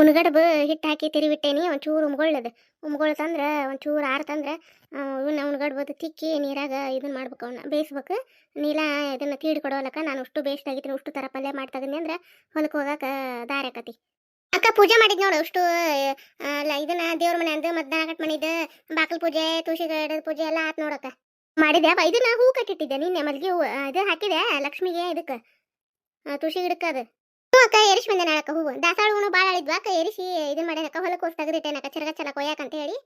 ಉಣ್ಗಡ್ಬ ಹಿಟ್ಟು ಹಾಕಿ ತಿರುವಿಟ್ಟೇನಿ ಒಂಚೂರು ಉಮ್ಗೊಳ್ಳದು. ಉಮ್ಗೊಳ್ಳ ತಂದ್ರೆ ಒಂಚೂರು ಆರು ತಂದ್ರೆ ಇವನ್ನ ಉಣ್ಗಡ್ಬೋದು ತಿಕ್ಕಿ ನೀರಾಗ ಇದನ್ನ ಮಾಡ್ಬೇಕು ಅವನ್ನ ಬೇಯಿಸ್ಬೇಕು. ನೀಲ ಇದನ್ನ ತೀಡಿ ಕೊಡೋಲಕ್ಕ ನಾನು ಅಷ್ಟು ಬೇಸ್ಟ್ ಆಗಿತ್ತು ಅಷ್ಟು ಥರ ಪಲ್ಯ ಮಾಡಿ ತೆಗದ್ನಿ ಅಂದ್ರೆ ಹೊಲಕ್ಕೆ ಹೋಗಕ್ಕೆ ದಾರಿ ಆಕತಿ. ಅಕ್ಕ ಪೂಜೆ ಮಾಡಿದ್ ನೋಡು, ಅಷ್ಟು ಇದನ್ನ ದೇವ್ರ ಮನೆ ಅಂದು ಮತ್ತೆ ದನ ಕಟ್ ಮಾಡಿದ್ದು ಬಾಕಲ್ ಪೂಜೆ, ತುಳಸಿ ಗಿಡದ ಪೂಜೆ ಎಲ್ಲ ಆತ್ ನೋಡಕ್ಕ. ಮಾಡಿದೆ, ಅಪ್ಪ ಇದನ್ನ ಹೂ ಕಟ್ಟಿಟ್ಟಿದ್ದೆ ನಿನ್ನೆ ಮಲ್ಗೆ ಹೂ ಇದು ಹಾಕಿದೆ ಲಕ್ಷ್ಮಿಗೆ ಇದಕ್ಕೆ ತುಳಸಿ ಗಿಡಕ್ಕೆ ಅದು. ಅಕ್ಕ ಏರಿಸಿ ಬಂದೆ ನಾಳಕ್ಕ ಹೂವು. ದಾಸಾಳ ಹೂವು ಭಾಳ ಆಳಿದ್ವಾ ಅಕ್ಕ ಏರಿಸಿ ಇದನ್ನ ಮಾಡ್ಯಾನಕ್ಕ ಹೊಲಕ್ಕೆ ಹೋಗಿ ತೆಗೆದಿಟ್ಟೇನಕ್ಕ ಚರಗ ಚಲ ಕೊಯ್ಯಾಕಂತ ಹೇಳಿ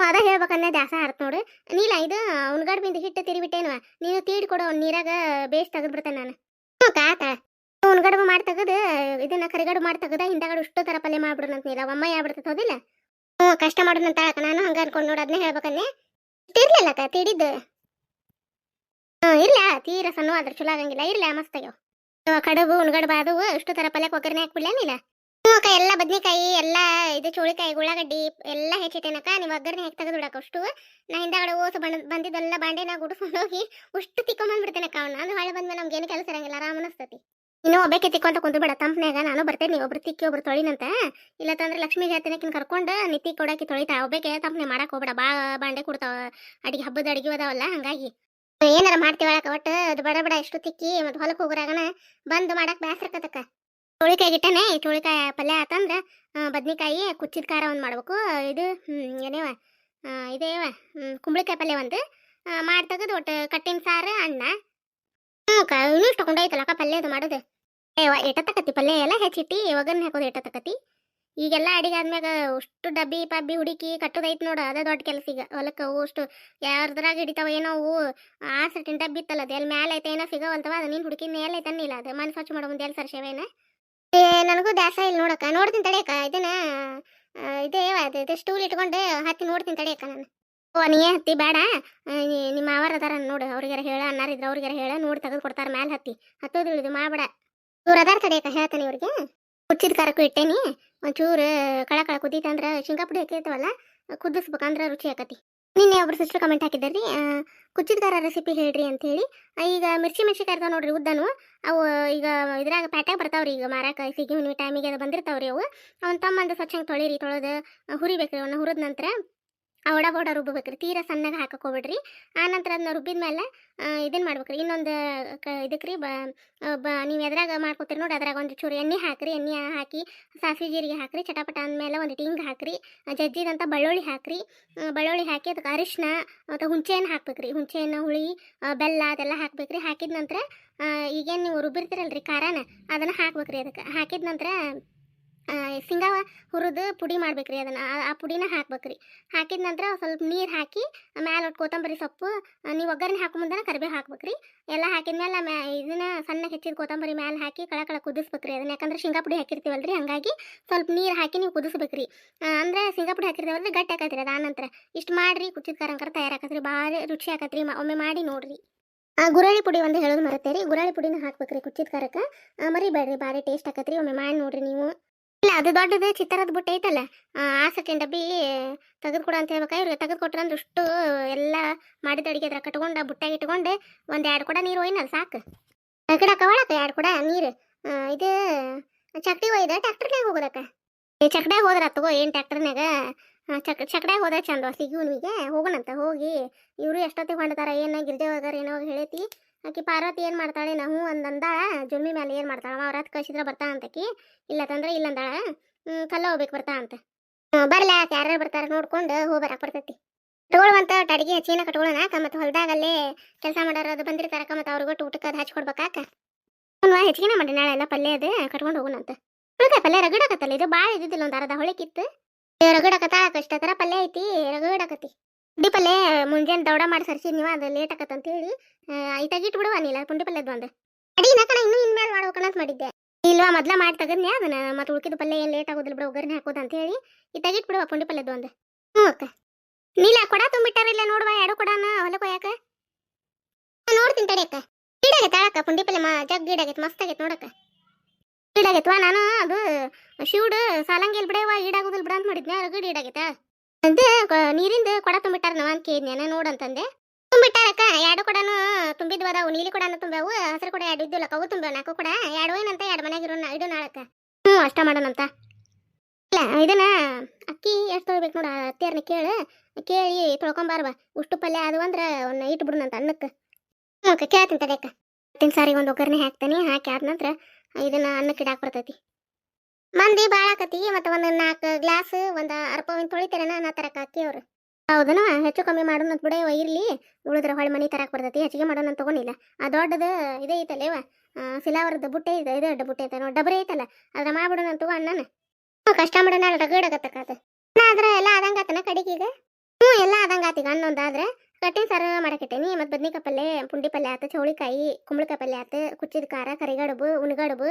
ಅದ ಹೇಳ್ಬೇಕಂದ್ರೆ ದಾಸ ಹರ್ತ್ ನೋಡು. ನೀಲ, ಇದು ಉಣ್ಗಾಡ್ ಬಿಂದು ಹಿಟ್ಟು ತಿರುಬಿಟ್ಟೇನು ನೀನು ತೀಡ್ ಕೊಡು ನೀರಾಗ ಬೇಸ್ ತೆಗೆದ್ಬಿಡ್ತೇನೆ ನಾನು. ಹ್ಞೂ ಆತ. ಉಣ್ಗಡ್ಬು ಮಾಡಿ ತೆಗೆದು, ಇದನ್ನ ಕರಿಗಡು ಮಾಡಿ ತೆಗೆದ, ಹಿಂದಗಡೆ ಇಷ್ಟು ಥರ ಪಲ್ಯ ಮಾಡ್ಬಿಡೋಣಂತ ನೀಲ. ಒಮ್ಮ ಆಗ್ಬಿಡ್ತೈತೆ, ಹೌದಿಲ್ಲ? ಹ್ಞೂ ಕಷ್ಟ ಮಾಡೋದಂತ ಅಕ್ಕ. ನಾನು ಹಂಗ ಅನ್ಕೊಂಡು ನೋಡು ಅದನ್ನೇ ಹೇಳ್ಬೇಕನ್ನೇ ತಿರ್ಲಿಲ್ಲ ಅಕ್ಕ ತಿಡಿದ್ದು ಹ್ಞೂ ಇಲ್ಲ ತೀರ ಸಣ್ಣ ಆದ್ರೆ ಚಲೋ ಆಗಂಗಿಲ್ಲ. ಇರ್ಲ ಮಸ್ತ್ ಆಗ್ಯಾವ. ಇವಾಗ ಕಡುಬು ಉಣ್ಗಡ್ಬಾದು ಅಷ್ಟು ತರ ಪಲ್ಯಕ್ಕೆ ಒಗ್ಗರಣೆ ಹಾಕ್ಬಿಡ್ಲೇನಿಲ್ಲ ಹ್ಞೂ ಅಕ್ಕ, ಎಲ್ಲ ಬದ್ನಿಕಾಯಿ, ಎಲ್ಲ ಇದು ಚೋಳಿಕಾಯಿ, ಉಳ್ಳಾಗಡ್ಡಿ, ಎಲ್ಲ ಹೆಚ್ಚಿಟ್ಟೇನಕ್ಕ, ನೀವು ಒಗ್ಗರಣೆ ಹಾಕಿ ತೆಗೆದು ಅಷ್ಟು? ನಾ ಹಿಂದಗಡೆ ಓಸು ಬಣ್ಣ ಬಂದಿದ್ದೆಲ್ಲ ಬಾಂಡೆನ ಗುಡಿಸ್ಕೊಂಡು ಹೋಗಿ ಉಷ್ಟು ತಿಕ್ಕೊಂಬಂದ್ಬಿಡ್ತೇನಕ್ಕ ಅವ್ನ. ಅದು ಹಾಳೆ ಬಂದ್ಮೇಲೆ ನಮ್ಗೆ ಏನು ಕೆಲಸ ಇರಂಗಿಲ್ಲ ಆರಾಮ ಅನಿಸ್ತತಿ ಇನ್ನು ಒಬ್ಬಕ್ಕೆ ತಿಕ್ಕೊಂತ ಕುಂದ್ಬೇಡ ಬೇಡ ತಂಪ್ನ್ಯಾಗ ನಾನು ಬರ್ತೇನೆ ಒಬ್ರು ತಿಕ್ಕಿ ಒಬ್ರು ತೊಳಿನಂತ. ಇಲ್ಲ ತಂದ್ರೆ ಲಕ್ಷ್ಮಿ ಜಾತಿನಕಿನ ಕರ್ಕೊಂಡು ನಿತಿ ಕೊಡಾಕಿ ತೊಳಿತಾ, ಒಬ್ಬಕ್ಕೆ ತಂಪ್ನೆ ಮಾಡಕ್ ಹೋಗ್ಬೇಡ, ಬಾ ಬಾಂಡೆ ಕೊಡ್ತಾವ, ಅಡಿಗೆ ಹಬ್ಬದ ಅಡಿಗೆ ಅದಾವಲ್ಲ, ಹಂಗಾಗಿ. ಏನಾರ ಮಾಡ್ತೀವಳಕ ಒಟ್ಟು? ಅದು ಬಡ ಬಡ ಎಷ್ಟು ತಿಕ್ಕಿ ಮತ್ತೆ ಹೊಲಕ್ಕೆ ಹೋಗ್ರಾಗನ ಬಂದು ಮಾಡಕ್ ಬೇಸರಕತಕ್ಕ ಚೋಳಿಕಾಯಿ ಗಿಟ್ಟನೆ ಚೋಳಿಕಾಯಿ ಪಲ್ಯ ಆತಂದ್ರ ಬದ್ನಿಕಾಯಿ ಕುಚ್ಚಿದ ಖಾರ ಒಂದು ಮಾಡ್ಬೇಕು. ಇದು ಏನೇವ? ಇದೇವ ಕುಂಬಳಕಾಯಿ ಪಲ್ಯ ಒಂದು. ಮಾಡಿ ಒಟ್ಟು ಕಟ್ಟಿನ ಸಾರು, ಅನ್ನ. ಹ್ಞೂ ಇನ್ನೂ ಇಷ್ಟು ಕೊಂಡೋಯ್ತಲ್ಲ ಪಲ್ಯ ಅದು ಮಾಡೋದು. ಏ ಎಟ್ಟತಕತಿ ಪಲ್ಯ ಎಲ್ಲ ಹೆಚ್ಚಿಟ್ಟಿ ಒಗರ್ನ ಹಾಕೋದು ಎಟ್ಟತಕತಿ ಈಗೆಲ್ಲ ಅಡಿಗೆ ಆದ್ಮ್ಯಾಗ ಅಷ್ಟು ಡಬ್ಬಿ ಪಬ್ಬಿ ಹುಡುಕಿ ಕಟ್ಟೋದೈತಿ ನೋಡು, ಅದೇ ದೊಡ್ಡ ಕೆಲಸ ಈಗ. ಹೊಲಕ್ಕೆ ಅವು ಅಷ್ಟು ಯಾರ್ದ್ರಾಗ ಹಿಡಿತಾವ ಏನೋ ಅವು, ಆ ಸರ್ಟಿನ ಡಬ್ಬಿ ಇತ್ತಲ್ಲ ಅದು ಎಲ್ಲಿ ಮ್ಯಾಲೆ ಐತೆ ಏನೋ ಸಿಗವಲ್ತವ, ಅದು ನೀನು ಹುಡುಕಿ ಮೇಲೆ ಐತನ್ನಿಲ್ಲ ಅದು ಮನೆ ಸ್ವಚ್ಛ ಮಾಡೋ ಮುಂದೆ ಎಲ್ಲಿ ಸರ್ಸೇವೇನ ಏ, ನನಗೂ ದಾಸ ಇಲ್ಲ ನೋಡಕ್ಕ, ನೋಡ್ತೀನಿ ತಡೆಯಕ್ಕ ಇದನ್ನ ಇದೇ ಅದು, ಇದು ಸ್ಟೂಲ್ ಇಟ್ಕೊಂಡು ಹತ್ತಿ ನೋಡ್ತೀನಿ ತಡೆಯಕ್ಕ ನಾನು. ಓ, ನೀ ಹತ್ತಿ ಬೇಡ ನಿಮ್ಮ ಅವರ ಅದಾರ ನೋಡು ಅವ್ರಿಗಾರ ಹೇಳ ಅನ್ನಾರಿದ್ರೆ ಅವ್ರಿಗಾರ ಹೇಳ, ನೋಡಿ ತೆಗೆದು ಕೊಡ್ತಾರ ಮ್ಯಾಲೆ ಹತ್ತಿ. ಹತ್ತೋದು ಇಳಿದು ಮಾಡಬೇಡ. ಇವ್ರು ಅದಾರ ತಡೆಯಕ್ಕ ಹೇಳ್ತಾನೆ ಇವ್ರಿಗೆ. ಕುಚ್ಚಿದ ಖಾರಕ್ಕೂ ಇಟ್ಟೇನಿ. ಒಂಚೂರು ಕಳ ಕಳ ಕುದೀತಂದ್ರೆ ಶೇಂಗಾ ಪುಡಿ ಹಾಕಿರ್ತವಲ್ಲ ಕುದಿಸ್ಬೇಕಂದ್ರೆ ರುಚಿ ಆಕತಿ. ನಿನ್ನೆ ಒಬ್ರು ಸಿಸ್ಟರ್ ಕಮೆಂಟ್ ಹಾಕಿದ್ದಾರ್ರಿ ಕುಚ್ಚಿದ ಖಾರ ರೆಸಿಪಿ ಹೇಳ್ರಿ ಅಂತ ಹೇಳಿ ಈಗ ಮಿರ್ಚಿ ಮೆಣಸಿನ್ಕಾಯಿ ಇರ್ತಾವೆ ನೋಡ್ರಿ ಉದ್ದನು, ಅವು ಈಗ ಇದ್ರಾಗ ಪ್ಯಾಟ್ಯಾಗ ಬರ್ತಾವ್ರಿ ಈಗ ಮಾರಾಕ ಸಿಗಿ ಟೈಮಿಗೆ ಅದು ಬಂದಿರ್ತಾವ್ರಿ ಅವು. ಅವ್ನ ತಮ್ಮಂದು ಸ್ವಚ್ಛಂಗೆ ತೊಳಿರಿ, ತೊಳೆದು, ಹುರಿಬೇಕ್ರಿ, ಅವನ್ನ ಹುರಿದ ನಂತರ ಆ ಒಡ ಬೋಡ ರುಬ್ಬಬೇಕ್ರಿ ತೀರಾ ಸಣ್ಣಗೆ ಹಾಕೋಕೋಬಿಡ್ರಿ. ಆನಂತರ ಅದನ್ನ ರುಬ್ಬಿದ ಮೇಲೆ ಇದನ್ನು ಮಾಡ್ಬೇಕ್ರಿ. ಇನ್ನೊಂದು, ಕ ಇದಕ್ಕೆ ರೀ ಬ, ನೀವು ಎದ್ರಾಗ ಮಾಡ್ಕೊತೀರಿ ನೋಡಿ, ಅದ್ರಾಗ ಒಂದು ಚೂರು ಎಣ್ಣೆ ಹಾಕ್ರಿ, ಎಣ್ಣೆ ಹಾಕಿ ಸಾಸಿವೆ ಜೀರಿಗೆ ಹಾಕ್ರಿ, ಚಟಪಟ ಅಂದಮೇಲೆ ಒಂದು ಹಿಂಗೆ ಹಾಕ್ರಿ ಜಜ್ಜಿದಂಥ ಬೆಳ್ಳುಳ್ಳಿ ಹಾಕ್ರಿ. ಬಳ್ಳುಳ್ಳಿ ಹಾಕಿ ಅದಕ್ಕೆ ಅರಿಶಿನ ಮತ್ತು ಹುಂಚೆಹಣ್ಣು ಹಾಕ್ಬೇಕ್ರಿ. ಹುಂಚೆಹಣ್ಣು ಹುಳಿ ಬೆಲ್ಲ ಅದೆಲ್ಲ ಹಾಕ್ಬೇಕ್ರಿ. ಹಾಕಿದ ನಂತರ ಈಗೇನು ನೀವು ರುಬ್ಬಿರ್ತೀರಲ್ರಿ ಖಾರನ, ಅದನ್ನು ಹಾಕ್ಬೇಕ್ರಿ ಅದಕ್ಕೆ ಹಾಕಿದ ನಂತರ ಸಿಂಗಾವ ಹುರಿದು ಪುಡಿ ಮಾಡ್ಬೇಕ್ರಿ ಅದನ್ನು. ಆ ಪುಡಿನ ಹಾಕ್ಬೇಕ್ರಿ. ಹಾಕಿದ ನಂತರ ಸ್ವಲ್ಪ ನೀರು ಹಾಕಿ, ಮ್ಯಾಲೆ ಕೊತ್ತಂಬರಿ ಸೊಪ್ಪು ನೀವು ಒಗ್ಗರಣೆ ಹಾಕೋ ಮುಂದೆ ಕರಿಬೇವು ಹಾಕ್ಬೇಕ್ರಿ. ಎಲ್ಲ ಹಾಕಿದ್ಮೇಲೆ ಮ್ಯಾ, ಇದನ್ನ ಸಣ್ಣ ಹೆಚ್ಚಿದ ಕೊತ್ತಂಬರಿ ಮ್ಯಾಲೆ ಹಾಕಿ ಕಳ ಕಳ ಕುದಿಸ್ಬೇಕ್ರಿ ಅದನ್ನ. ಯಾಕಂದ್ರೆ ಶೇಂಗಾ ಪುಡಿ ಹಾಕಿರ್ತೀವಲ್ಲ ರೀ ಹಾಗಾಗಿ ಸ್ವಲ್ಪ ನೀರು ಹಾಕಿ ನೀವು ಕುದಿಸ್ಬೇಕ್ರಿ. ರೀ ಅಂದ್ರೆ ಶೇಂಗಾ ಪುಡಿ ಹಾಕಿರ್ತೀವಲ್ಲ ಗಟ್ಟಿ ಆಕತ್ರಿ ಅದು ನಂತರ ಇಷ್ಟು ಮಾಡಿರಿ, ಕುಚ್ಚಿದ ಕಾರಂಕರ ತಯಾರಾಕತ್ರಿ ಭಾರಿ ರುಚಿ ಆಕತ್ರಿ ಒಮ್ಮೆ ಮಾಡಿ ನೋಡಿರಿ. ಗುರಾಳಿ ಪುಡಿ ಒಂದು ಹೇಳೋದು ಮರತ್ತೇರಿ ಗುರಾಳಿ ಪುಡಿನ ಹಾಕ್ಬೇಕ್ರಿ, ಕುಚ್ಚಿದ ಖಾರಕ್ಕೆ ಮರಿಬೇಡ್ರಿ, ಭಾರಿ ಟೇಸ್ಟ್ ಆಕತ್ರಿ, ಒಮ್ಮೆ ಮಾಡಿ ನೋಡಿರಿ ನೀವು. ಇಲ್ಲ, ಅದು ದೊಡ್ಡದು, ಚಿತ್ತರದ ಬುಟ್ಟಿ ಐತಲ್ಲ, ಆ ಸೆಕೆಂಡ್ ಡಬ್ಬಿ ತೆಗೆದು ಕೊಡು ಅಂತ ಹೇಳ್ಬೇಕಾ? ಇವ್ರಿಗೆ ತೆಗೆದು ಕೊಟ್ರೆ ಅಂದ್ರೆ ಅಷ್ಟು ಎಲ್ಲ ಮಾಡಿದ ಅಡಿಗೆ ಅದ್ರ ಕಟ್ಕೊಂಡು ಬುಟ್ಟಾಗಿ ಇಟ್ಕೊಂಡು, ಒಂದು ಎರಡು ಕೊಡ ನೀರು ಒಯ್ನಲ್ಲ, ಸಾಕು. ಗಿಡ ಕವಳಕ್ಕ ಎರಡು ಕೂಡ ನೀರು. ಇದು ಚಕ್ಡಿ ಒಯ್ದ ಟ್ಯಾಕ್ಟರ್ನಾಗ ಹೋಗೋದಕ್ಕ? ಈ ಚಕ್ಡ್ಯಾಗ ಹೋದ್ರ ತಗೋ, ಏನು ಟ್ಯಾಕ್ಟರ್ನಾಗ ಚಕ್, ಚಕ್ಡ್ಯಾಗ ಹೋದ್ರೆ ಚಂದ ಸಿಗುವನಿಗೆ ಹೋಗೋಣಂತ, ಹೋಗಿ, ಇವರು ಎಷ್ಟೊತ್ತಿಗೆ ಹೊಂಡ್ತಾರ, ಏನು ಗಿರ್ಜೆ ಹೋಗಾರ ಏನೋ ಹೇಳೈತಿ. ಆಕಿ ಪಾರ್ವತಿ ಏನು ಮಾಡ್ತಾಳೆ ನಾವು ಒಂದಂದ ಜುಲ್ಮಿ ಮೇಲೆ ಏನು ಮಾಡ್ತಾಳ ಅವ್ರ ಹತ್ತು ಕಳಿಸಿದ್ರೆ ಬರ್ತಾ ಅಂತಕಿ ಇಲ್ಲ ತಂದ್ರೆ ಇಲ್ಲ ಅಂದಾಳ ಕಲ್ಲ ಹೋಗ್ಬೇಕು ಬರ್ತಾ ಅಂತ. ಬರ್ಲ ಯಾರು ಬರ್ತಾರ ನೋಡ್ಕೊಂಡು ಹೋಗಿ ಬರಕ್ ಬರ್ತೈತಿ. ಕಟ್ಕೊಳ್ಳುವಂತ ಅಡಿಗೆ ಕಟ್ಕೊಳ್ಳೋಣ ಮತ್ತೆ ಹೊಲ್ದಾಗಲ್ಲೇ ಕೆಲಸ ಮಾಡೋರು ಅದು ಬಂದಿರ್ತಾರಕ್ಕ ಮತ್ತೆ ಅವ್ರಿಗೊಟ್ಟು ಊಟಕ್ಕೆ ಅದು ಹಚ್ಕೊಡ್ಬೇಕಾಕ ಹೆಚ್ಚಿಗೆ ಮಾಡಿ ನಾಳೆ ಎಲ್ಲ ಪಲ್ಯ ಅದು, ಕಟ್ಕೊಂಡು ಹೋಗೋಣಂತ ಉಳ್ಕಾಯಿ ಪಲ್ಯ ರಗಡಕತ್ತಲ್ಲ ಇದು ಭಾಳ ಇದ್ದಿದ್ದಿಲ್ಲ, ಒಂದು ಅರ್ಧ ಹೊಳಿಕಿತ್ತು ರಗಡಕತ್ತಾಳಕ ಇಷ್ಟ ಥರ ಪಲ್ಯ ಐತಿ ರಗಡಕತಿ ಪಲ್ಯ ಮುಂಜಾನೆ ದೌಡ ಮಾಡಿ ಸರ್ಸಿ ನೀವು ಅದು ಲೇಟ್ ಆಗತ್ತ ಅಂತ ಹೇಳಿ ಐತಾಗಿಟ್ಟು ಬಿಡುವ ನೀಲ ಪುಂಡಿ ಪಲ್ಯದ ಅಡಿ ಅಡಿನ ಕಣ ಇನ್ನೂ ಇನ್ಮೇಲೆ ಮಾಡ್ಬೇಕನ್ನೋದು ಮಾಡಿದ್ದೆ. ಇಲ್ವಾ, ಮೊದ್ಲ ಮಾಡಿ ತೆಗದ್ನೆ ಅದನ್ನ ಮತ್ತೆ ಉಳ್ಕಿದ ಪಲ್ಯ ಏನು ಲೇಟ್ ಆಗೋದಿಲ್ಲ ಬಿಡು, ಒಗ್ಗರಣೆ ಹಾಕೋದು ಅಂತ ಹೇಳಿ ಇತ್ತಾಗಿಟ್ಟು ಬಿಡುವ ಪುಂಡಿ ಪಲ್ಯದ ಒಂದು ಹ್ಞೂ ಅಕ್ಕ. ನೀಲ, ಕೊಡ ತುಂಬಿಟ್ಟಾರಿಲ್ಲ ನೋಡುವ, ಎರಡು ಕೊಡನ ಹೊಲಕ್ಕೆ ಹೋಯಾಕ ನೋಡ್ತೀನಿ ತಡಿ ಅಕ್ಕ. ಗೀಡಾಗೈತೆ ಅಳಕ್ಕ ಪುಂಡಿ ಪಲ್ಯ ಜಗ್ ಗೀಡಾಗೈತೆ, ಮಸ್ತ್ ಆಗೈತೆ ನೋಡಕ್ಕ. ಗೀಡಾಗೈತ್ವಾ, ನಾನು ಅದು, ಶಿವಡು ಸಾಲಂಗಿಲ್ ಬಿಡವ ಈಡಾಗೋದಿಲ್ಲ ಬಿಡ ಅಂತ ಮಾಡಿದ್ನೆ ರಗಡ್ ಈಡಾಗೈತೆ? ಅದು ನೀರಿಂದ ಕೊಡ ತುಂಬಿಟ್ಟಾರ ನಾವ್ ಅಂತ ಕೇಳಿದ್ನೆ. ನೋಡಂತಂದೆ ತುಂಬಿಟ್ಟಾರಕ್ಕ, ಎರಡು ಕೊಡನು ತುಂಬಿದ್ವು ಅದಾವು ನೀಲಿ ಕೂಡ ತುಂಬ್ಯಾವು, ಹಸಿರು ಕೂಡ ಎರಡು ಇದ್ದಿಲ್ಲ ಕವು ತುಂಬ ನಾಲ್ಕು ಕೂಡ ಎರಡು ಏನಂತ ಎರಡು ಮನೆಗೆ ಇರೋ ಇಡು ನಾಳಕ್ಕ. ಹ್ಞೂ, ಅಷ್ಟ ಮಾಡೋಣಂತ. ಇಲ್ಲ, ಇದನ್ನ ಅಕ್ಕಿ ಎಷ್ಟು ತೊಳಿಬೇಕು ನೋಡ ಅತ್ತಿಯರ್ನ ಕೇಳು. ಕೇಳಿ ತೊಳ್ಕೊಂಬಾರ್ವ. ಉಷ್ಟು ಪಲ್ಯ ಅದು ಅಂದ್ರೆ ಅವನ್ನ ಇಟ್ಬಿಡುನಂತ ಅನ್ನಕ್ಕೆ. ಹ್ಞೂ ಅಕ್ಕ, ಕೇಳ್ತೀನಿ ತಡೆಯಕ್ಕ ಹತ್ತಿನ ಸಾರಿಗೆ ಒಂದು ಒಗ್ಗರಣೆ ಹಾಕ್ತೀನಿ, ಹಾಕಿ ಆದ ನಂತರ ಇದನ್ನ ಅನ್ನಕ್ಕೆ ಇಡಾಕ್ ಬರ್ತೈತಿ. ಮಂದಿ ಭಾಳ ಆಕತಿ, ಮತ್ತು ಒಂದು ನಾಲ್ಕು ಗ್ಲಾಸ್ ಒಂದು ಅರ್ಪವಿನ ತೊಳಿತಾರೇನ ನಾ ತರಕ ಅಕ್ಕಿ ಅವ್ರು. ಹೌದನ ಹೆಚ್ಚು ಕಮ್ಮಿ ಮಾಡೋಣ ಅಂತ ಬಿಡವ ಇರ್ಲಿ. ಉಳಿದ್ರೆ ಹೊಳೆ ಮನಿ ತರಕ ಬರ್ತೈತಿ, ಹೆಚ್ಚಿಗೆ ಮಾಡೋಣ ತಗೊಂಡಿಲ್ಲ. ಆ ದೊಡ್ಡದು ಇದೇ ಐತಲ್ಲೇವ ಸಿಲಾವರದ ಬುಟ್ಟೆ ಇದೆ, ಇದು ದೊಡ್ಡ ಬುಟ್ಟೆ ಐತೆ ನೋಡಿ, ಡಬರಿ ಐತಲ್ಲ ಅದ್ರ ಮಾಡ್ಬಿಡೋಣ ಅಂತ ಅಣ್ಣನ. ಕಷ್ಟ ಮಾಡೋಣ ರಗಡಗತ್ತಕಾತ ಆದ್ರೆ ಎಲ್ಲ ಆದಂಗಾತನ ಕಡಿಗೆ ಈಗ? ಹ್ಞೂ ಎಲ್ಲ ಆದಂಗ ಆತೀಗ ಹನ್ನೊಂದಾದ್ರೆ ಕಟ್ಟಿನ ಸಾರು ಮಾಡಕಿಟ್ಟೇನಿ, ಮತ್ತು ಬದ್ನಿಕಾಯಿ ಪಲ್ಲೆ ಪುಂಡಿ ಪಲ್ಯ ಆತು, ಚೌಳಿಕಾಯಿ, ಕುಂಬಳಕಾಯಿ ಪಲ್ಯ ಆತು, ಕುಚ್ಚಿದ ಖಾರ, ಕರಿಗಡುಬು, ಉಣ್ಗಡುಬು,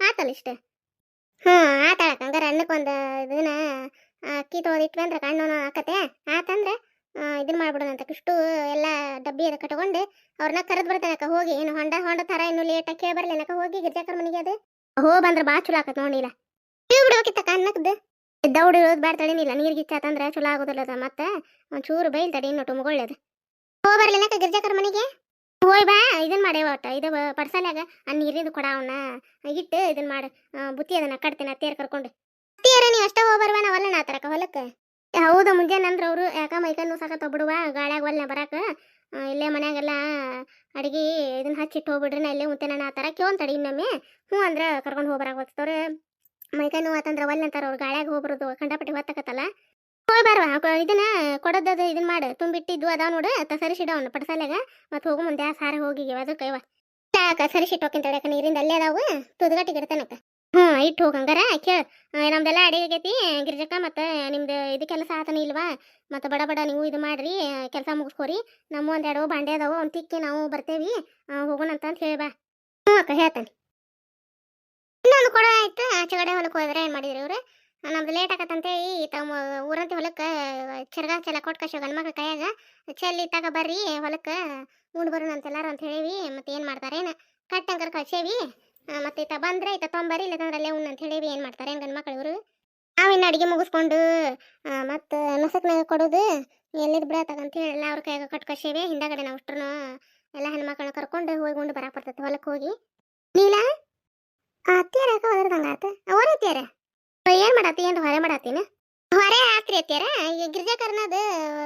ಆತಲ್ಲ ಇಷ್ಟ. ಹ್ಞೂ ಆತಾಳಕ್ಕ ಹಂಗಾರೆ ಅನ್ನಕ್ಕೊಂದು ಇದನ್ನ ಅಕ್ಕಿ ಅಂದ್ರೆ ಕಣ್ಣು ಆಕತೆ ಆತಂದ್ರೆ ಇದನ್ನ ಮಾಡ್ಬಿಡೋಣಂತ ಇಷ್ಟು ಎಲ್ಲ ಡಬ್ಬಿ ಅದ ಕಟ್ಕೊಂಡು ಅವ್ರನ್ನ ಕರೆದು ಬರ್ತಾನಕ್ಕ ಹೋಗಿ. ಏನು ಹೊಂಡ ಹೊಂಡ ಥರ ಇನ್ನು ಲೇಟಾಗಿ ಕೇಳಿ ಬರ್ಲೇನಕ್ಕ ಹೋಗಿ ಗಿರ್ಜಾಕರ್ ಮನೆಗೆ ಅದು. ಹೋ, ಬಂದ್ರೆ ಬಾ ಚಲೋ ಆಕತ್ ನೋಡಿಲ್ಲ ನೀವು ಬಿಡ್ಬೇಕಿತ್ತಕ್ಕ ಅನ್ನಕ್ಕದ್ದು ದೌಡ್ ಇರೋದು ಬ್ಯಾಡ ತಡಿನಿಲ್ಲ ನೀರು ಗಿಚ್ಚಾತಂದ್ರೆ ಚಲೋ ಆಗೋದಿಲ್ಲ ಮತ್ತೆ ಒಂಚೂರು ಬೈಲ್ ತಡಿ ಇನ್ನೊಟ್ಟು ಮುಗೊಳ್ಳೋದು ಹೋ ಬರ್ಲೇನಕ್ಕ ಗಿರ್ಜಾಕರ್ ಮನೆಗೆ. ಹೋಯ್ ಬಾ ಇದನ್ನ ಮಾಡೇವ ಒಟ್ಟು. ಇದು ಪಡ್ಸಲ್ಯಾಗ ಆ ನೀರಿದು ಕೊಡ ಅವನ. ಇಟ್ಟು ಇದನ್ನ ಮಾಡು. ಬುತ್ತಿ ಅದನ್ನ ಕಟ್ತೇನೆ ಅತ್ತಿಯರ್ ಕರ್ಕೊಂಡು. ಅತ್ತಿಯರ, ನೀವು ಅಷ್ಟೇ ಹೋಗ್ಬರ್ವ ನಾ ನಾವಲ್ಲ ನಾ ತರಕ ಹೊಲಕ್ಕೆ ಹೌದು ಮುಂಜಾನೆ ಅಂದ್ರೆ ಅವರು ಯಾಕ ಮೈಕನ್ನು ಸಾಕ ಬಿಡುವ ಗಾಳ್ಯಾಗ ಒಲ್ಲೆ ಬರಾಕ? ಇಲ್ಲೇ ಮನ್ಯಾಗೆಲ್ಲ ಅಡಿಗೆ ಇದನ್ನ ಹಚ್ಚಿಟ್ಟು ಹೋಗ್ಬಿಡ್ರಿ, ನಾ ಇಲ್ಲೇ ಮುಂತೆ ನಾನು ಆ ಥರ ತಡಿ ಇನ್ನೊಮ್ಮೆ. ಹ್ಞೂ ಅಂದ್ರೆ ಕರ್ಕೊಂಡು ಹೋಗ್ಬರಾಕ ಹೋಗ್ತವ್ರೆ ಮೈಕೈ ನೋವು ಆತಂದ್ರೆ ಒಲ್ಲೆ ಅಂತಾರ ಅವ್ರು ಗಾಳ್ಯಾಗ ಹೋಗ್ಬರೋದು ಕಂಡಪಟ್ಟಿ ಹೊತ್ತಕತ್ತಲ್ಲ. ಬರ್ವಾ ಇದನ್ನ ಕೊಡೋದದು ಇದನ್ನ ಮಾಡು. ತುಂಬಿಟ್ಟಿದ್ದು ಅದಾವ ನೋಡು ತ ಸರಿಸಿಡವನ್ನ ಪಡ್ಸಲ್ಯಾಗ. ಮತ್ತೆ ಹೋಗು ಮುಂದೆ ಸಾರ ಹೋಗಿ ಅದಕ್ಕೆ ಕೈವ ಸರಿಸಿಟ್ಟು ಹೋಗಿಂತ ತಡೆಯಕ ನೀರಿಂದ ಅಲ್ಲೇ ಅದಾವು ತುದ್ಗಟ್ಟಿಗೆ ಇಡ್ತಾನಕ್ಕ ಹ್ಞೂ ಇಟ್ಟು ಹೋಗಂಗಾರ ಕೇಳ. ನಮ್ದೆಲ್ಲ ಅಡಿಗೆ ಆಗೈತಿ, ಗಿರ್ಜಕ್ಕ ಮತ್ತು ನಿಮ್ದು ಇದು ಕೆಲಸ ಆತನ ಇಲ್ವಾ? ಮತ್ತು ಬಡ ಬಡ ನೀವು ಇದು ಮಾಡ್ರಿ, ಕೆಲಸ ಮುಗಿಸ್ಕೋರಿ. ನಮ್ಮ ಒಂದು ಎರಡು ಬಾಂಡೆ ಅದಾವು, ಒಂದು ತಿಕ್ಕಿ ನಾವು ಬರ್ತೇವಿ. ಹೋಗೋಣ ಅಂತ ಹೇಳಿ ಬಾ. ಹ್ಞೂ ಅಕ್ಕ, ಹೇಳ್ತಾನೆ. ಇನ್ನೊಂದು ಕೊಡ ಆಯ್ತು? ಆಚೆಗಡೆ ಹೊಲಕ್ಕೆ ಹೋದ್ರೆ ಏನು ಮಾಡಿದ್ರಿ ಇವ್ರು? ನಮ್ದು ಲೇಟ್ ಆಕತ್ತಂತೇಳಿ ತಮ್ಮ ಊರಂತಿ ಹೊಲಕ್ಕೆ, ಚರ್ಗ ಚೆಲ್ಲ ಕೊಟ್ಟು ಕಶೋ ಗಂಡು ಕೈಯಾಗ, ಚೆಲ್ಲಿ ತಗ ಬರ್ರಿ, ಹೊಲಕ್ಕೆ ಮೂಡ್ ಬರೋಣ ಅಂತ ಎಲ್ಲಾರು ಅಂತ ಹೇಳಿವಿ, ಮತ್ತೆ ಏನು ಮಾಡ್ತಾರೇನು ಕಟ್ಟಂಕರ್ ಕಳ್ಸೇವಿ ಮತ್ತೆ ಈತ ಬಂದ್ರೆ ಈತ ತೊಂಬರಿ ಇಲ್ಲದಂದ್ರೆ ಅಲ್ಲೇ ಉಣ್ಣು ಅಂತ ಹೇಳಿವಿ, ಏನು ಮಾಡ್ತಾರೆ ಏನು ಗಂಡು ಮಕ್ಳು ಇವರು? ನಾವಿನ್ನು ಅಡಿಗೆ ಮುಗಿಸ್ಕೊಂಡು ಮತ್ತು ನಸಕ್ನಾಗ ಕೊಡೋದು ಎಲ್ಲಿದ್ದು ಬಿಡತ್ತಾಗ ಅಂತ ಹೇಳಿ ಎಲ್ಲ ಅವ್ರ ಕೈಯಾಗ ಕಟ್ ಕಳ್ಸೇವಿ, ಹಿಂದಗಡೆ ನಾವು ಅಷ್ಟ್ರು ಎಲ್ಲ ಹೆಣ್ಮಕ್ಳನ್ನ ಕರ್ಕೊಂಡು ಹೋಗಿ ಉಂಡು ಬರಕ್ಕೆ ಬರ್ತೈತೆ ಹೊಲಕ್ಕೆ ಹೋಗಿ. ನೀಲ? ಅತ್ತಿಯಾರ ಯಾಕೆ ಹೋದ್ರದಂಗ ಆತ ಅವ್ರ ಏನು ಮಾಡತ್ತಿ ಏನು ಹೊರೆ ಮಾಡತ್ತೀನಿ ಹೊರೆ ಆತ್ರಿ ಅತ್ತಿಯಾರ ಈಗ ಗಿರ್ಜಾಕರ್ನದು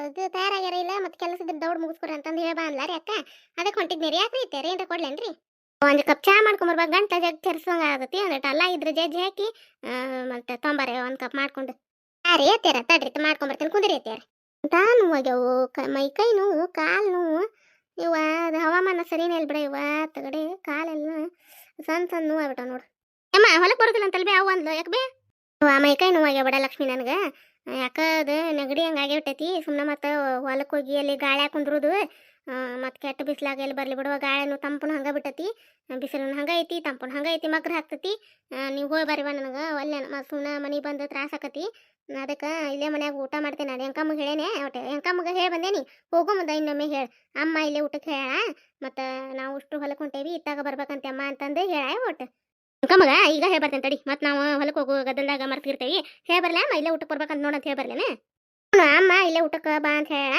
ಇದು ತಯಾರಾಗ್ಯಾರ ಇಲ್ಲ, ಮತ್ತೆ ಕೆಲಸದ ದೌಡ್ ಮುಗಿಸ್ಕೊಡ್ರಿ ಅಂತಂದು ಹೇಳಿ ಬಂದ್ಲಾರಿ ಅಕ್ಕ. ಅದಕ್ಕೆ ಹೊಂಟಿದ್ನಿ ರೀ, ಯಾಕ್ರಿ ಅತ್ತಿಯಾರ, ಏನ್ರ ಕೊಡ್ಲೇನ್ರಿ? ಒಂದು ಕಪ್ ಚಾ ಮಾಡ್ಕೊಂಬರ್ಬೇಕು ಗಂಟ ಜಗ್ ತೆರ್ಸಂಗ ಆಗತ್ತಿ ಒಂದಿಟ್ಟು ಅಲ್ಲ ಇದ್ರ ಜಜ್ಜಿ ಹಾಕಿ ಮತ್ತೆ ತೊಂಬಾರೆ ಒಂದು ಕಪ್ ಮಾಡ್ಕೊಂಡು. ಆ ರೀ ಅತ್ಯಾರ ತಡ್ರಿ ಮಾಡ್ಕೊಂಬರ್ತೀನಿ ಕುಂದ್ರಿ ಅತ್ಯಾರ ತಾನು ಹೋಗ್ಯಾವು ಕ, ಮೈ ಕೈ ನೋವು, ಕಾಲು ನೋವು. ಇವ ಹವಾಮಾನ ಸರಿನೇ ಇಲ್ಲ ಬಿಡ ಇವ ತಗಡೆ ಕಾಲೆಲ್ಲ ಸಣ್ಣ ಸಣ್ಣ ನೋವು ಆಗ್ಬಿಟ್ಟ ನೋಡು. ಅಮ್ಮ ಹೊಲಕ್ಕೆ ಬರೋದಿಲ್ಲ ಅಂತಲ್ ಬೇ, ಅವು ಅಂದ್ಲು, ಯಾಕೆ ಬೇ? ಅವ್ವ ಮೈ ಕೈ ಬಡ ಲಕ್ಷ್ಮಿ ನನಗೆ. ಯಾಕ ಅದು ನೆಗಡಿ ಬಿಟ್ಟೈತಿ ಸುಮ್ಮನೆ ಮತ್ತೆ ಹೊಲಕ್ಕೆ ಹೋಗಿ ಅಲ್ಲಿ ಗಾಳಿ ಕುಂದ್ರುದು. ಮತ್ತು ಕೆಟ್ಟ ಬಿಸಿಲಾಗ ಎಲ್ಲಿ ಬರಲಿ ಬಿಡುವ ಗಾಳಿನೂ ತಂಪುನು ಹಂಗೆ ಬಿಟ್ಟತಿ. ಬಿಸಿಲನ್ನು ಹಂಗೆ ಐತಿ, ತಂಪನ ಹಂಗೆ ಐತಿ, ಮಗ್ರ ಹಾಕ್ತತಿ. ನೀವು ಹೋಗಿ ಬರೀವ ನನಗೆ ಒಲ್ಲೆ ಮತ್ತು ಸುಮ್ಮನೆ ಮನೆ ಬಂದು ತ್ರಾಸ ಆಕತಿ. ಅದಕ್ಕೆ ಇಲ್ಲೇ ಮನ್ಯಾಗ ಊಟ ಮಾಡ್ತೇನೆ ನಾನು ಎಂಕಮ್ಮಗೆ ಹೇಳೇನೆ, ಒಟ್ಟು ಎಂಕಮ್ಮಗೆ ಹೇಳಿ ಬಂದೇನಿ, ಹೋಗು ಮುಂದೆ ಇನ್ನೊಮ್ಮೆ ಹೇಳಿ. ಅಮ್ಮ ಇಲ್ಲೇ ಊಟಕ್ಕೆ ಹೇಳ, ಮತ್ತು ನಾವು ಅಷ್ಟು ಹೊಲಕ್ಕೆ ಹೊಂಟೇವಿ, ಇತ್ತಾಗ ಬರ್ಬೇಕಂತೆ ಅಮ್ಮ ಅಂತಂದು ಹೇಳ, ಒಟ್ಟು. ಎಂಕಮ್ಮಗ ಈಗ ಹೇ ಬರ್ತೇನೆ ತಡಿ. ಮತ್ತೆ ನಾವು ಹೊಲಕ್ಕೆ ಹೋಗೋ, ಗದ್ದಲ್ದಾಗ ಮರ್ತಿರ್ತೇವಿ ಹೇಳಿ ಬರಲ ಅಮ್ಮ, ಇಲ್ಲೇ ಊಟಕ್ಕೆ ಬರ್ಬೇಕಂತ ನೋಡಂತ ಹೇಳಿ ಬರ್ಲೇನೆ? ಅಮ್ಮ, ಇಲ್ಲೇ ಊಟಕ್ಕೆ ಬಾ ಅಂತ ಹೇಳ.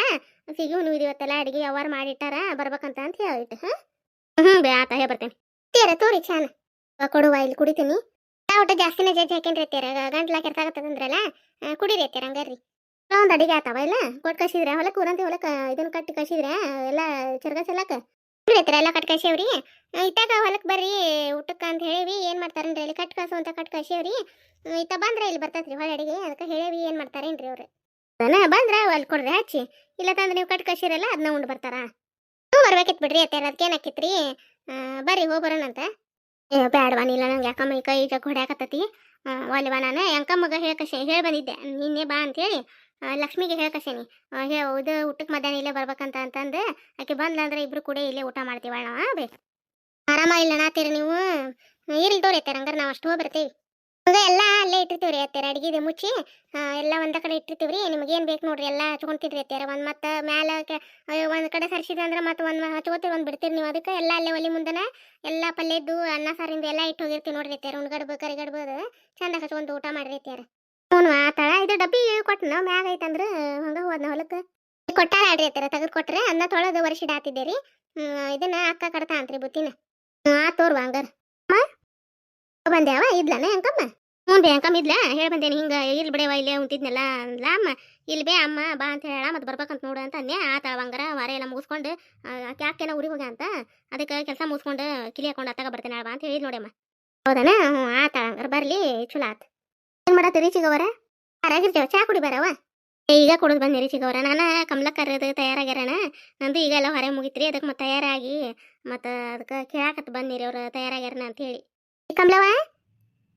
ಸಿಗು, ನೀವು ಇವತ್ತೆಲ್ಲ ಅಡಿಗೆ ಯಾವಾರ ಮಾಡಿಟ್ಟಾರ, ಬರ್ಬೇಕಂತ ಅಂತ ಹೇಳಿಟ್ಟು ಹ್ಞೂ ಬೇ, ಆತ ಹೇಳಿ ಬರ್ತೇನೆ. ತೀರ ತೋರಿ ಚಾನ. ಕೊಡುವ, ಇಲ್ಲಿ ಕುಡಿತೀನಿ. ಊಟ ಜಾಸ್ತಿನೇ ಜಜ್ಜಿ ಹಾಕೇನ್ರಿ ಅತ್ತೀರ ಗಂಟ್ಲ ಕೆರ್ಸಾಗತ್ತದಂದ್ರಲ್ಲ ಕುಡಿರಿ ಅತ್ತೀರ ಹಂಗಾರ್ರಿ. ಒಂದು ಅಡಿಗೆ ಆತಾವ ಇಲ್ಲ ಕೊಟ್ಟು ಕಸಿದ್ರೆ ಹೊಲಕ್ಕೆ ಊರಂತಿ ಹೊಲಕ್ಕೆ ಇದನ್ನ ಕಟ್ಟಿ ಕಸಿದ್ರ ಎಲ್ಲ ಚರ್ಗ ಚೆಲ್ಲಕ? ಕುಡಿಯತ್ತೀರ ಎಲ್ಲ ಕಟ್ ಕಳ್ಸೇವ್ರಿ ಇತ್ತಾಗ ಹೊಲಕ್ಕೆ ಬರ್ರಿ ಊಟಕ್ಕೆ ಅಂತ ಹೇಳಿವಿ ಏನು ಮಾಡ್ತಾರೇನ್ರಿ ಇಲ್ಲಿ ಕಟ್ ಕಳ್ಸು ಅಂತ ಕಟ್ ಕಳ್ಸೇವ್ರಿ ಇತ್ತ ಬಂದ್ರೆ ಇಲ್ಲಿ ಬರ್ತೈತ್ರಿ ಹೊಳೆ ಅಡಿಗೆ ಅದಕ್ಕೆ ಹೇಳೇವಿ ಏನು ಮಾಡ್ತಾರೇನ್ರಿ ಅವ್ರು. ಬಂದ್ರೆ ಅಲ್ಲಿ ಕೊಡ್ರಿ ಹಚ್ಚಿ. ಇಲ್ಲ ತಂದ್ರೆ ನೀವು ಕಟ್ ಕಳ್ಸಿರಲ್ಲ ಅದನ್ನ ಉಂಡು ಬರ್ತಾರ. ಹ್ಞೂ ಬರ್ಬೇಕಿತ್ತು ಬಿಡ್ರಿ ಅತ್ತೆ ಅದಕ್ಕೆ ಏನಾಕಿತ್ರಿ ಬರ್ರಿ ಹೋಗಿ ಬರೋಣಂತ ಏ ಬ್ಯಾಡವಾ ಇಲ್ಲ ನಂಗೆ ಯಾಕಮ್ಮ ಈಗ ಈಗ ಹೊಡ್ಯಾಕತ್ತತಿ ಒಲ್ವಾ ನಾನು. ಹೆಂಕಮ್ಮಗೆ ಹೇಳ್ಕಶೆ ಹೇಳಿ ಬಂದಿದ್ದೆ. ನಿನ್ನೆ ಬಾ ಅಂತೇಳಿ ಆ, ಲಕ್ಷ್ಮಿಗೆ ಹೇಳ್ಕಶೇನಿ ಹೇ, ಇದು ಊಟಕ್ಕೆ ಮಧ್ಯಾಹ್ನ ಇಲ್ಲೇ ಬರ್ಬೇಕಂತ ಅಂತಂದು, ಆಕೆ ಬಂದ್ಲ ಅಂದ್ರೆ ಇಬ್ರು ಕೂಡ ಇಲ್ಲೇ ಊಟ ಮಾಡ್ತೀವಳ ನಾವು ಬೇ. ಆರಾಮ ಇಲ್ಲ ನಾತೀರಿ ನೀವು? ಇರ್ಲಿ ತೋರಿ ಅತ್ತೆ ಹಂಗಾರೆ ನಾವು ಅಷ್ಟು ಬರ್ತೀವಿ. ಹಂಗೆ ಎಲ್ಲ ಅಲ್ಲೇ ಇಟ್ಟಿರ್ತೀವಿ ರೀ ಅತ್ತೀರ ಮುಚ್ಚಿ ಎಲ್ಲ ಒಂದ ಕಡೆ ಇಟ್ಟಿರ್ತೀವಿ ರೀ ನಿಮ್ಗೆ ಏನು ಬೇಕು ನೋಡ್ರಿ, ಎಲ್ಲ ಹಚ್ಕೊಂತಿದ್ರಿ ಅತ್ತೀರ, ಒಂದು ಮತ್ತೆ ಮ್ಯಾಲ ಒಂದು ಕಡೆ ಸರಿಸಿದ್ರೆ ಅಂದ್ರೆ ಮತ್ತೆ ಒಂದು ಹಚ್ಕೋತೀವಿ ಒಂದು ಬಿಡ್ತೀರಿ ನೀವು ಅದಕ್ಕೆ, ಎಲ್ಲ ಅಲ್ಲೇ ಒಲಿ ಮುಂದನ, ಎಲ್ಲ ಪಲ್ಯದ್ದು, ಅನ್ನ, ಸಾರಿಂದ ಎಲ್ಲ ಇಟ್ಟು ಹೋಗಿರ್ತೀವಿ ನೋಡ್ರಿ ಅತ್ತೀರ, ಉಣ್ಗಡ್ಬು, ಕರಿಗಡ್ಬು, ಅದು ಚಂದ ಹಚ್ಕೊಂಡು ಊಟ ಮಾಡ್ರಿ ಅತ್ತಾರ. ಹ್ಞೂ ಆತಾಳ ಇದು ಡಬ್ಬಿ ಕೊಟ್ಟನ ಮ್ಯಾಗ ಐತಂದ್ರ ಹಂಗ ಹೋದ್ನ ಹೊಲಕ್ಕೆ. ಕೊಟ್ಟಾರ ಆಡ್ರಿ ಅತ್ತಾರ, ತೆಗೆದು ಕೊಟ್ರೆ. ಅನ್ನ ತೊಳೆದು ವರ್ಷಿಡ ಆತಿದ್ದೆ ರೀ ಇದನ್ನ ಅಕ್ಕ ಕಡತ ಅಂತ್ರಿ ಬುತ್ತಿನ. ಆ ತೋರ್ ಹಂಗಾರ ಬಂದ್ಯಾವ? ಇದ್ಲಾನ ಅಂಕಮ್ಮ ಹ್ಞೂ ಬೇ ಇದ್ಲಾ? ಹೇಳಿ ಬಂದೇನಿ, ಹಿಂಗ ಇಲ್ಲಿ ಬಿಡೇವ, ಇಲ್ಲೇ ಉಂತಿದ್ನಲ್ಲ ಅಂದ್ಲ, ಅಮ್ಮ ಇಲ್ಲಿ ಬೇ ಅಮ್ಮ, ಬಾ ಅಂತ ಹೇಳ ಮತ್ತೆ ಬರ್ಬೇಕಂತ ನೋಡು ಅಂತ ಅನ್ಯ ಆ ಹಂಗಾರ ವಾರ ಎಲ್ಲ ಮುಗಿಸ್ಕೊಂಡು ಯಾಕೆನ ಊರಿಗೆ ಹೋಗ್ಯ ಅಂತ, ಅದಕ್ಕೆ ಕೆಲಸ ಮುಗಿಸ್ಕೊಂಡು ಕಿಲಿ ಹಾಕೊಂಡು ಅತ್ತಾಗ ಬರ್ತೇನೆ ಬಾ ಅಂತ ಹೇಳಿ ನೋಡಮ್ಮ. ಹೌದನ? ಹ್ಞೂ ಆ ಹಂಗಾರ ಬರಲಿ, ಚಲೋ ಆತು. ಏನು ಮಾಡತ್ತೀರಿ ಚಿಗವರ? ಆರಾಗಿರ್ತೇವ ಚಾ ಕುಡಿ ಬರವ ಈಗ ಕುಡಿದು ಬಂದಿರಿ ಚಿಗವರ. ನಾನು ಕರೆದು ತಯಾರಾಗ್ಯಾರಣ ನಂದು ಈಗ ಎಲ್ಲ ಹೊರೆ ಮುಗಿತ್ರಿ. ಅದಕ್ಕೆ ಮತ್ತೆ ತಯಾರಾಗಿ ಮತ್ತೆ ಅದಕ್ಕೆ ಕೇಳಾಕತ್ ಬಂದಿರಿ ಅವ್ರು ತಯಾರಾಗ್ಯಾರನ ಅಂತ ಹೇಳಿ ಕಮಲವ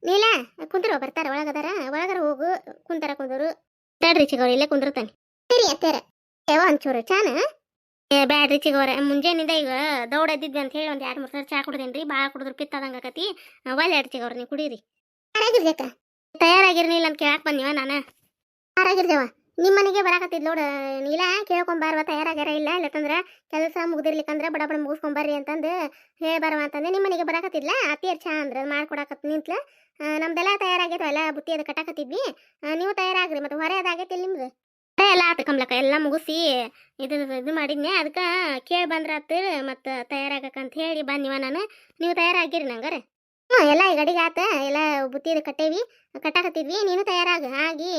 ನೀಲ, ಕುಂದ್ರ, ಬರ್ತಾರ ಒಳಗದಾರ? ಒಳಗರ ಹೋಗು, ಕುಂತಾರ ಕುಂದರು ತಡ್ರಿ ಚಿಗವ್ರ, ಇಲ್ಲೇ ಕುಂದಿರ್ತಾನೆ. ಸರಿ ಅತ್ತೇರ. ಯಾವ ಒಂಚೂರು ಚಾನ. ಬ್ಯಾಡ್ರಿ ಚಿಗವ್ರ. ಮುಂಜಾನಿಂದ ಈಗ ದೌಡ ಎದ್ದಿದ್ವಿ ಅಂತ ಹೇಳಿ ಒಂದು ಎರಡು ಮೂರು ಸಲ ಚಾ ಕುಡ್ದೇನ್ರಿ. ಭಾಳ ಕುಡಿದ್ರು ಪಿತ್ತದಂಗ ಆಕತಿ. ಒಲ್ಲೆ ಎರಡು ಚಿಗವ್ರ, ನೀವು ಕುಡೀರಿ. ತಯಾರಾಗಿರ್ನಿಲ್ಲ ಅಂತ ಕೇಳಕ್ ಬಂದಿವ ನಾನು. ಆರಾಗಿರ್ದೇವ ನಿಮ್ಮ ಮನೆಗೆ ಬರಾಕತ್ತಿದ್ ನೋಡ. ನೀಲ ಕೇಳ್ಕೊಂಬಾರ್ವ ತಯಾರಾಗ್ಯಾರ ಇಲ್ಲ. ಇಲ್ಲಕಂದ್ರ ಕೆಲಸ ಮುಗಿದಿರ್ಲಿಕ್ಕಂದ್ರ ಬಡ ಬಡ ಮುಗಿಸ್ಕೊಂಬರ್ರಿ ಅಂತಂದು ಹೇಳ್ಬಾರ್ವ ಅಂತಂದೆ. ನಿಮ್ಮ ಮನೆಗೆ ಬರಾಕತ್ತಿದ್ಲ? ಅತಿಯರ್ ಚಾ ಅಂದ್ರೆ ಮಾಡ್ಕೊಡಕತ್ ನಿಂತ್ಲ. ನಮ್ದೆಲ್ಲ ತಯಾರಾಗೈತೆ ಎಲ್ಲ ಬುತ್ತಿ ಅದು ಕಟ್ಟಾಕತ್ತಿದ್ವಿ. ನೀವು ತಯಾರಾಗ್ರಿ ಮತ್ತೆ ಹೊರೆ ಅದಾಗೈತಿ ನಿಮ್ದು? ಎಲ್ಲ ಆತು ಕಮ್ಲಕ್ಕ ಎಲ್ಲ ಮುಗಿಸಿ ಇದು ಇದು ಮಾಡಿದ್ನೆ. ಅದಕ್ಕೆ ಕೇಳಿ ಬಂದ್ರ ಆತು ಮತ್ತು ತಯಾರಾಗಕ್ಕಂತ ಹೇಳಿ ಬಂದಿವ ನಾನು. ನೀವು ತಯಾರಾಗಿರಿ ನಂಗಾರೆ. ಹ್ಞೂ ಎಲ್ಲ ಈ ಗಡಿಗೆ ಆತ, ಎಲ್ಲ ಬುತ್ತಿ ಕಟ್ಟೇವಿ, ಕಟ್ಟಾಕತ್ತಿದ್ವಿ, ನೀನು ತಯಾರಾಗ ಆಗಿ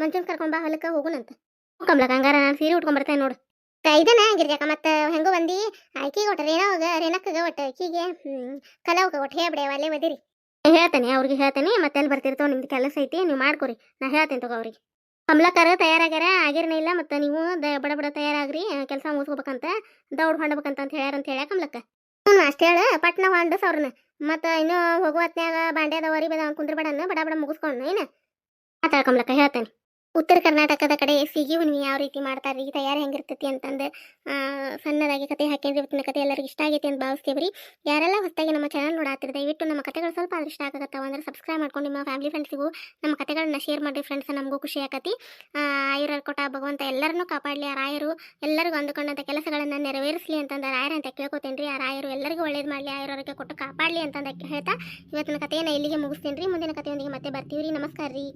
ಮಂಚೂನ್ ಕರ್ಕೊಂಡ್ ಬಾ ಹೊಲಕ್ಕೆ ಹೋಗುನಂತ. ಕಮ್ಲಕ್ಕ ಹಂಗಾರ ನಾನು ಸೀರೆ ಉಟ್ಕೊಂಡ್ ನೋಡು. ಇದನ್ನ ಗಿರ್ಜಾಕ ಮತ್ತೆ ಹೆಂಗೋ ಬಂದಿ? ಆಕಿಗೆ ಒಟ್ಟ ರೇಣವಾಗ ರೇಣಕ್ಕಗ ಒಟ್ಟ ಆಕಿಗೆ ಕಲವ್ಗ ಒಟ್ಟು ಹೇಳ್ಬಿಡೆ, ಅಲ್ಲೇ ಒದಿರಿ. ಹೇಳ್ತೇನೆ, ಅವ್ರಿಗೆ ಹೇಳ್ತೇನೆ, ಮತ್ತೆ ಅಲ್ಲಿ ಬರ್ತಿರ್ತಾವ ನಿಮ್ದು ಕೆಲಸ ಐತಿ, ನೀವು ಮಾಡ್ಕೊರಿ. ನಾ ಹೇಳ್ತೇನೆ ತಗೋ ಅವ್ರಿಗೆ. ಕಮಲಕ್ಕರ ತಯಾರಾಗ್ಯಾರ ಆಗಿರನೇ ಇಲ್ಲ, ಮತ್ತೆ ನೀವು ದ, ಬಡ ಬಡ ತಯಾರಾಗ್ರಿ, ಕೆಲಸ ಮುಗಿಸ್ಕೋಬೇಕಂತ, ದೌಡ್ ಹೊಂಡಬೇಕಂತ ಅಂತ ಹೇಳ್ಯಾರ ಅಂತ ಹೇಳ್ಯಾ ಕಮಲಕ್ಕ ಹ್ಞೂ ಅಷ್ಟು ಹೇಳ, ಪಟ್ನ ಹೊಂಡಸ್ ಅವ್ರನ್ನ. ಮತ್ತೆ ಇನ್ನೂ ಹೋಗುವ ಹೊತ್ನ್ಯಾಗ ಬಾಂಡ್ಯದ ವರಿ ಬೇದ ಕುಂದ್ರಬೇಡನ್ನ ಬಡ ಬಡ ಮುಗಿಸ್ಕೊಂಡು ಏನ? ಆ ಕಮಲಕ್ಕ ಹೇಳ್ತೇನೆ. ಉತ್ತರ ಕರ್ನಾಟಕದ ಕಡೆ ಸಿಗಿ ಹುಣ್ಣಿಮೆ ಯಾವ ರೀತಿ ಮಾಡ್ತಾರೆ ರೀ ತಯಾರಿ ಹೆಂಗಿರ್ತೈತಿ ಅಂತಂದು ಸಣ್ಣದಾಗಿ ಕತೆ ಹಾಕಿದ್ರೆ ಇವತ್ತಿನ ಕತೆ ಎಲ್ಲರಿಗೂ ಇಷ್ಟ ಆಗೈತಿ ಅಂತ ಭಾವಿಸ್ತೀವ್ರಿ ಯಾರೆಲ್ಲ ಹೊಸದಾಗಿ ನಮ್ಮ ಚಾನಲ್ ನೋಡಾತಿರಿ ದಯವಿಟ್ಟು ನಮ್ಮ ಕತೆಗಳು ಸ್ವಲ್ಪ ಆದ್ರೆ ಇಷ್ಟ ಆಗತ್ತಾವ ಅಂದ್ರೆ ಸಬ್ಸ್ಕ್ರೈಬ್ ಮಾಡ್ಕೊಂಡು ನಿಮ್ಮ ಫ್ಯಾಮಿಲಿ ಫ್ರೆಂಡ್ಸಿಗೂ ನಮ್ಮ ಕತೆಗಳನ್ನ ಶೇರ್ ಮಾಡಿ ಫ್ರೆಂಡ್ಸ್ ನಮಗೂ ಖುಷಿ ಆಕತಿ. ಆಯುರ ಕೊಟ್ಟ ಭಗವಂತ ಎಲ್ಲರನ್ನೂ ಕಾಪಾಡಲಿ, ಆ ರಾಯರು ಎಲ್ಲರಿಗೂ ಅಂದುಕೊಂಡಂಥ ಕೆಲಸಗಳನ್ನು ನೆರವೇರಿಸಲಿ ಅಂತಂದ ರಾಯರ ಅಂತ ಕೇಳ್ಕೊತೇನೆ ರೀ. ಆ ರಾಯರು ಎಲ್ಲರಿಗೂ ಒಳ್ಳೇದು ಮಾಡಲಿ ಆಯುರವರಿಗೆ ಕೊಟ್ಟು ಕಾಪಾಡಲಿ ಅಂತಂದ ಹೇಳ್ತಾ ಇವತ್ತಿನ ಕಥೆಯನ್ನು ಇಲ್ಲಿಗೆ ಮುಗಿಸ್ತೀನಿ ರೀ. ಮುಂದಿನ ಕಥೆಯೊಂದಿಗೆ ಮತ್ತೆ ಬರ್ತೀವಿ ರೀ. ನಮಸ್ಕಾರ ರೀ.